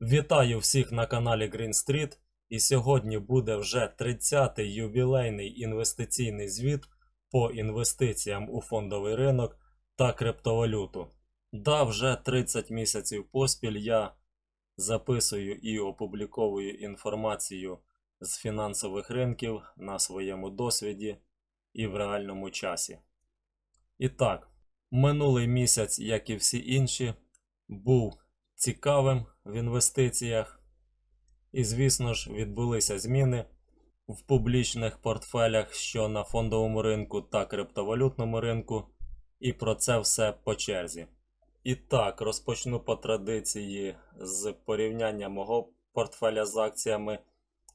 Вітаю всіх на каналі Green Street. І сьогодні буде вже 30-й ювілейний інвестиційний звіт по інвестиціям у фондовий ринок та криптовалюту. Да, вже 30 місяців поспіль я записую і опубліковую інформацію з фінансових ринків на своєму досвіді і в реальному часі. І так, минулий місяць, як і всі інші, був цікавим в інвестиціях. І, звісно ж, відбулися зміни в публічних портфелях, що на фондовому ринку та криптовалютному ринку, і про це все по черзі. І так, розпочну по традиції з порівняння мого портфеля з акціями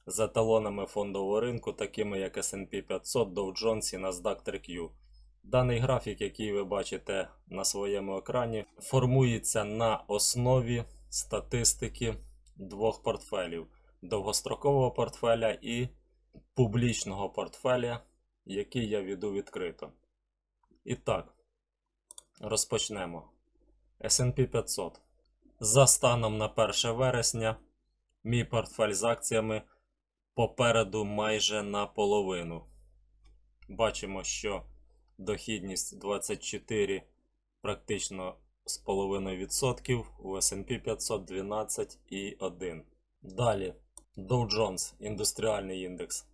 з еталонами фондового ринку, такими як SP 500, Dow Jones і NASDAQ 3Q. Даний графік, який ви бачите на своєму екрані, формується на основі статистики двох портфелів: довгострокового портфеля і публічного портфеля, який я веду відкрито. І так, розпочнемо. SP 500. За станом на 1 вересня, мій портфель з акціями попереду майже наполовину. Бачимо, що дохідність 24 практично з половиною відсотків, у S&P 500 12,1. Далі Dow Jones індустріальний індекс.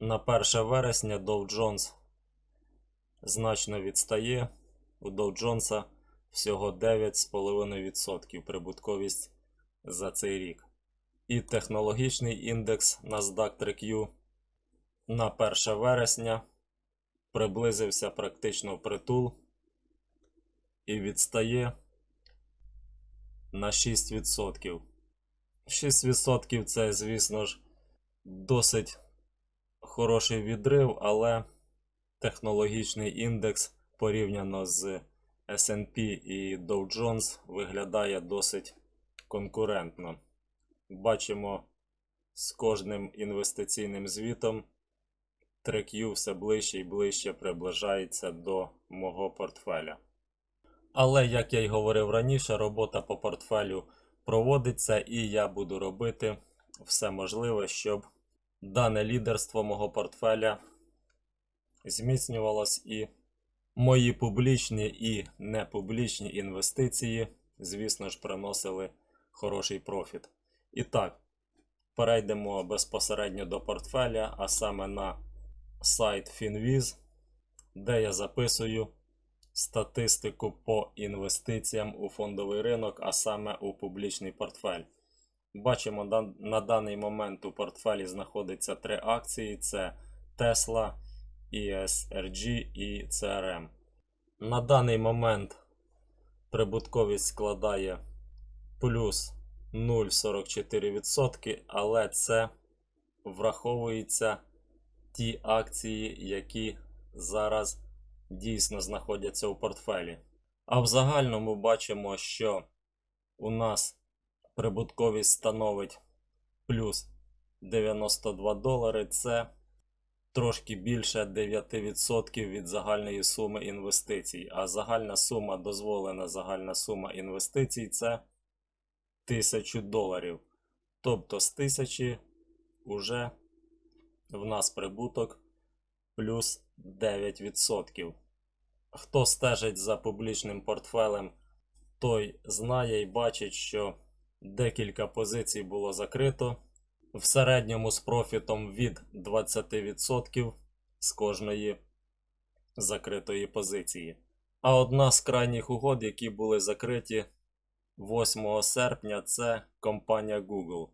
На 1 вересня Dow Jones значно відстає. У Dow Jones всього 9,5% прибутковість за цей рік. І технологічний індекс NASDAQ 3Q на 1 вересня приблизився практично в притул і відстає на 6%. 6% це, звісно ж, досить хороший відрив, але технологічний індекс порівняно з SP і Dow Jones виглядає досить конкурентно. Бачимо з кожним інвестиційним звітом 3Q все ближче і ближче приближається до мого портфеля. Але, як я й говорив раніше, робота по портфелю проводиться, і я буду робити все можливе, щоб дане лідерство мого портфеля зміцнювалось і мої публічні і непублічні інвестиції, звісно ж, приносили хороший профіт. І так, перейдемо безпосередньо до портфеля, а саме на сайт FinViz, де я записую статистику по інвестиціям у фондовий ринок, а саме у публічний портфель. Бачимо, на даний момент у портфелі знаходиться три акції: це Tesla, ESRG і CRM. На даний момент прибутковість складає плюс 0,44%, але це враховується ті акції, які зараз дійсно знаходяться у портфелі. А в загальному бачимо, що у нас прибутковість становить плюс 92 долари. Це трошки більше 9% від загальної суми інвестицій. А загальна сума, дозволена загальна сума інвестицій це 1000 доларів. Тобто з 1000 уже в нас прибуток плюс 9%. Хто стежить за публічним портфелем, той знає і бачить, що декілька позицій було закрито. В середньому з профітом від 20% з кожної закритої позиції. А одна з крайніх угод, які були закриті 8 серпня, це компанія Google.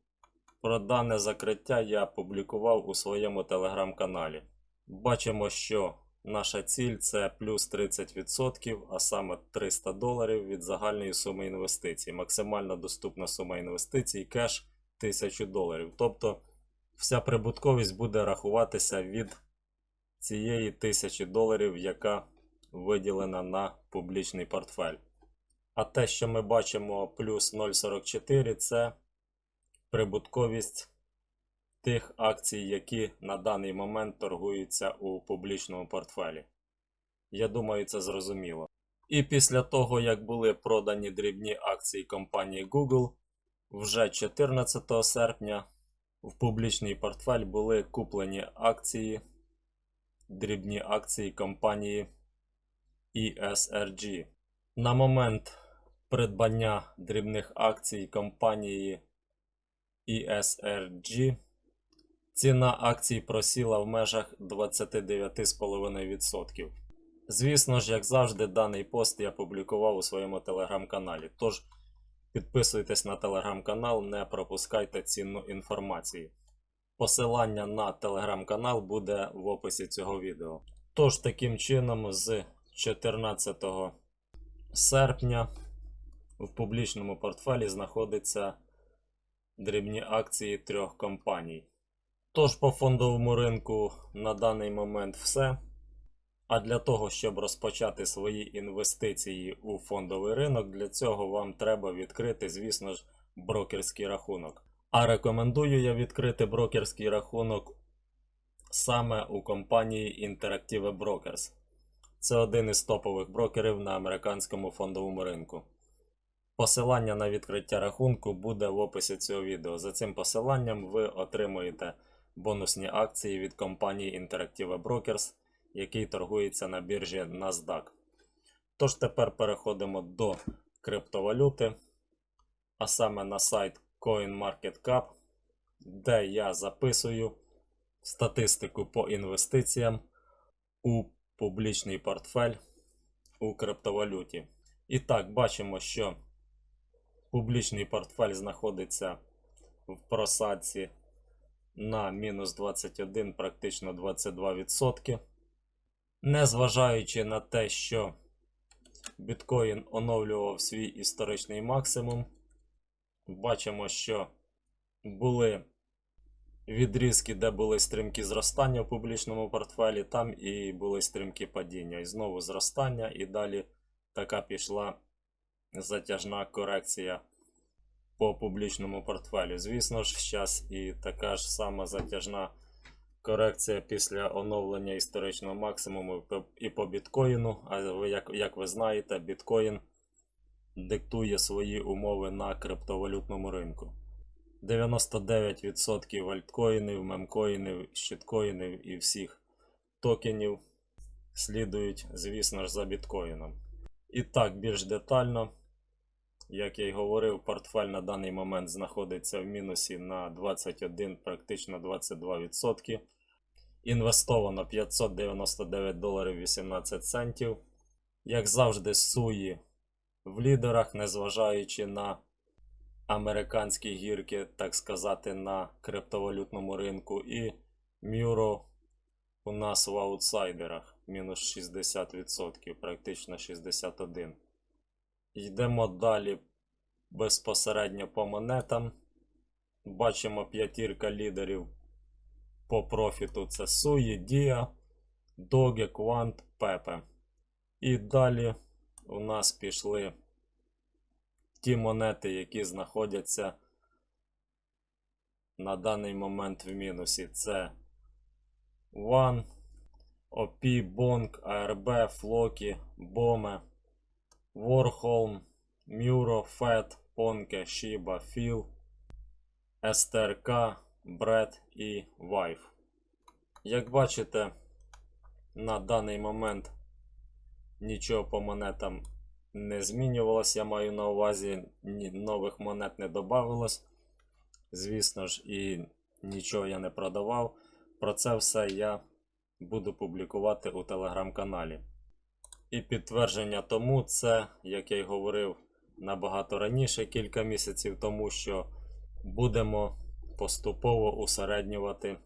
Про дане закриття я публікував у своєму телеграм-каналі. Бачимо, що наша ціль це плюс 30%, а саме 300 доларів від загальної суми інвестицій. Максимальна доступна сума інвестицій кеш 1000 доларів. Тобто вся прибутковість буде рахуватися від цієї 1000 доларів, яка виділена на публічний портфель. А те, що ми бачимо плюс 0,44, це прибутковість тих акцій, які на даний момент торгуються у публічному портфелі. Я думаю, це зрозуміло. І після того, як були продані дрібні акції компанії Google, Вже 14 серпня в публічний портфель були куплені акції, дрібні акції компанії ESRG. На момент придбання дрібних акцій компанії ESRG ціна акцій просіла в межах 29,5%. Звісно ж, як завжди, даний пост я публікував у своєму телеграм-каналі. Тож підписуйтесь на телеграм-канал, не пропускайте цінну інформацію. Посилання на телеграм-канал буде в описі цього відео. Тож, таким чином, з 14 серпня в публічному портфелі знаходяться дрібні акції трьох компаній. Тож по фондовому ринку на даний момент все. А для того, щоб розпочати свої інвестиції у фондовий ринок, для цього вам треба відкрити, звісно ж, брокерський рахунок. А рекомендую я відкрити брокерський рахунок саме у компанії Interactive Brokers. Це один із топових брокерів на американському фондовому ринку. Посилання на відкриття рахунку буде в описі цього відео. За цим посиланням ви отримуєте бонусні акції від компанії Interactive Brokers, який торгується на біржі NASDAQ. Тож тепер переходимо до криптовалюти, а саме на сайт CoinMarketCap, де я записую статистику по інвестиціям у публічний портфель у криптовалюті. І так, бачимо, що публічний портфель знаходиться в просадці на мінус 21, практично 22%. Незважаючи на те, що біткоін оновлював свій історичний максимум, бачимо, що були відрізки, де були стрімкі зростання в публічному портфелі, там і були стрімкі падіння. І знову зростання, і далі така пішла затяжна корекція по публічному портфелю. Звісно ж, зараз і така ж сама затяжна корекція після оновлення історичного максимуму і по- біткоїну. А ви, як, як ви знаєте, біткоін диктує свої умови на криптовалютному ринку. 99% альткоїнів, мемкоїнів, щиткоїнів і всіх токенів слідують, звісно ж, за біткоїном. І так, більш детально, як я й говорив, портфель на даний момент знаходиться в мінусі на 21, практично 22%. Інвестовано 599 доларів 18 центів. Як завжди, суї в лідерах, незважаючи на американські гірки, так сказати, на криптовалютному ринку. І Мюро у нас в аутсайдерах мінус 60%, практично 61%. Йдемо далі безпосередньо по монетам. Бачимо п'ятірка лідерів по профіту. Це Суї, Дія, Доге, Квант, Пепе. І далі у нас пішли ті монети, які знаходяться на даний момент в мінусі. Це One, OP, Bonk, ARB, Флокі, Боме, Warholm, Мюро, Фет, Понке, Шіба, Філ, СТРК, Бред і Вайф. Як бачите, на даний момент нічого по монетам не змінювалось, я маю на увазі, нових монет не додавалось. Звісно ж, і нічого я не продавав. Про це все я буду публікувати у телеграм-каналі. І підтвердження тому це, як я й говорив набагато раніше, кілька місяців тому, що будемо поступово усереднювати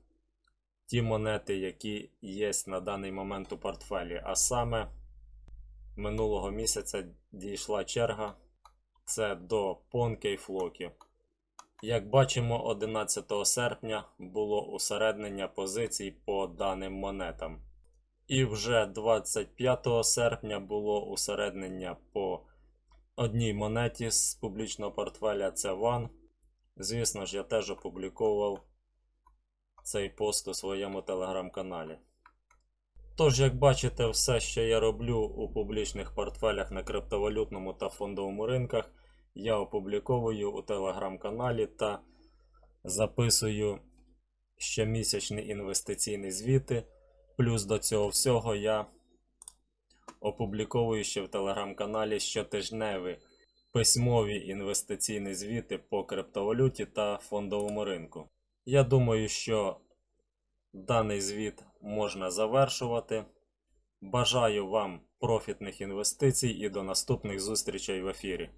ті монети, які є на даний момент у портфелі. А саме минулого місяця дійшла черга це до Понке і Флокі. Як бачимо, 11 серпня було усереднення позицій по даним монетам. І вже 25 серпня було усереднення по одній монеті з публічного портфеля це One. Звісно ж, я теж опубліковував цей пост у своєму телеграм-каналі. Тож, як бачите, все, що я роблю у публічних портфелях на криптовалютному та фондовому ринках, я опубліковую у телеграм-каналі та записую щомісячні інвестиційні звіти. Плюс до цього всього я опубліковую ще в телеграм-каналі щотижневі письмові інвестиційні звіти по криптовалюті та фондовому ринку. Я думаю, що даний звіт можна завершувати. Бажаю вам профітних інвестицій і до наступних зустрічей в ефірі.